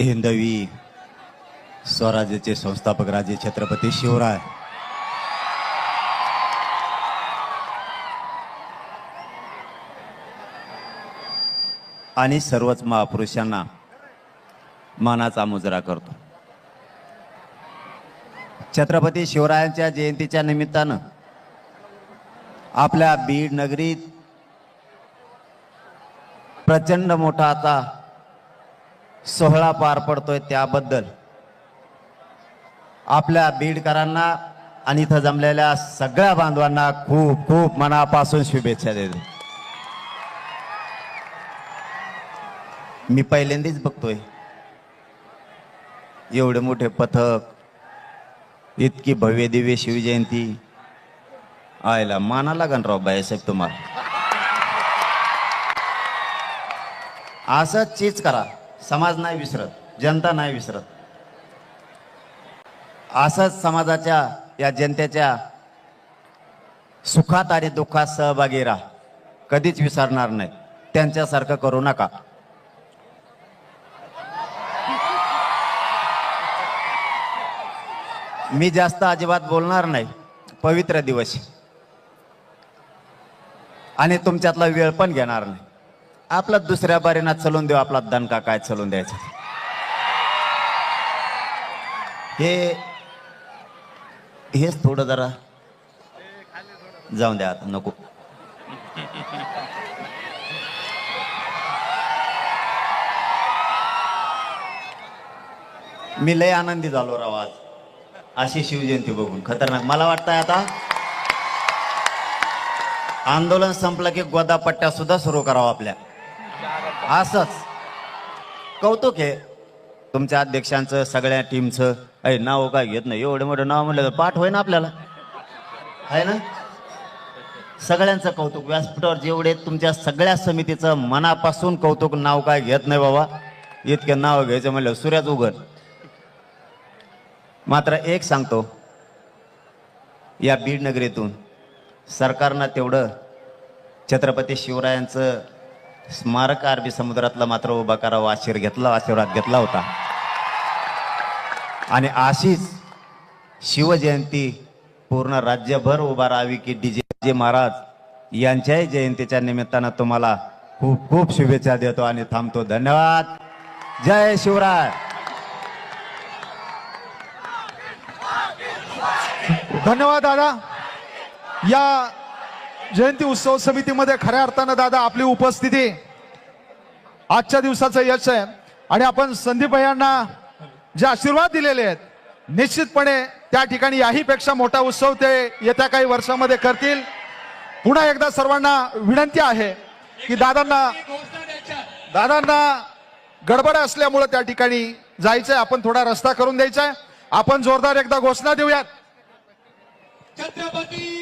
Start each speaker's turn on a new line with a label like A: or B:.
A: हिंदवी स्वराज्याचे संस्थापक राजे छत्रपती शिवराय. आणि सर्वच महापुरुषांना मानाचा मुजरा करतो. छत्रपती शिवरायांच्या जयंतीच्या निमित्तानं आपल्या बीड नगरीत प्रचंड मोठा आता सोहळा पार पडतोय त्याबद्दल. आपल्या बीडकरांना आणि इथं जमलेल्या सगळ्या बांधवांना खूप खूप मनापासून शुभेच्छा देतो. मी पहिल्यांदाच बघतोय. एवढे मोठे पथक इतकी भव्य दिव्य शिवजयंती. आयला माना लागन राव बायसाहेब तुम्हाला. असंच चीज करा. समाज नाही विसरत जनता नाही विसरत. असंच समाजाच्या या जनतेच्या सुखात आणि दुःखात सहभागी राहा. कधीच विसरणार नाही त्यांच्यासारखं करू नका. मी जास्त अजिबात बोलणार नाही. पवित्र दिवस. आणि तुमच्यातला वेळ पण घेणार नाही. आपला दुसऱ्या बारीना चलून देऊ आपला दणका काय चलून द्यायचा? हे हेच थोडं जरा. जाऊन द्या आता नको. मी लय आनंदी झालो राव आज. अशी शिवजयंती बघून. खतरनाक. मला वाटतंय आता आंदोलन संपलं की गोदापट्ट्या सुद्धा सुरू करावं आपल्या. असंच. कौतुक आहे. तुमच्या अध्यक्षांचं सगळ्या टीमचं अय नाव काय घेत नाही. एवढं मोठं नाव म्हणलं तर पाठ होय ना आपल्याला. आहे ना? सगळ्यांचं कौतुक. व्यासपीठावर जेवढे तुमच्या सगळ्या समितीचं मनापासून कौतुक नाव काय घेत नाही बाबा. इतके नाव घ्यायचं म्हणलं सूर्याच उघड. मात्र एक सांगतो. या बीड नगरीतून सरकारनं तेवढं छत्रपती शिवरायांचं स्मारक अरबी समुद्रातला मात्र उभा करावा आशीर घेतला आशीर्वाद घेतला होता. आणि अशीच शिवजयंती पूर्ण राज्यभर उभा राहावी की डीजे जे महाराज यांच्याही जयंतीच्या निमित्तानं तुम्हाला खूप खूप शुभेच्छा देतो आणि थांबतो. धन्यवाद. जय शिवराय.
B: धन्यवाद दादा. या जयंती उत्सव समितीमध्ये खऱ्या अर्थानं दादा आपली उपस्थिती. आजच्या दिवसाचं यश आहे. आणि आपण संदीप भैयांना जे आशीर्वाद दिलेले आहेत निश्चितपणे त्या ठिकाणी याहीपेक्षा मोठा उत्सव ते येत्या काही वर्षामध्ये करतील. पुन्हा एकदा सर्वांना विनंती आहे की दादांना दादांना गडबड असल्यामुळे त्या ठिकाणी जायचंय. आपण थोडा रस्ता करून द्यायचा आहे आपण जोरदार एकदा घोषणा देऊयात.
C: छत्रपती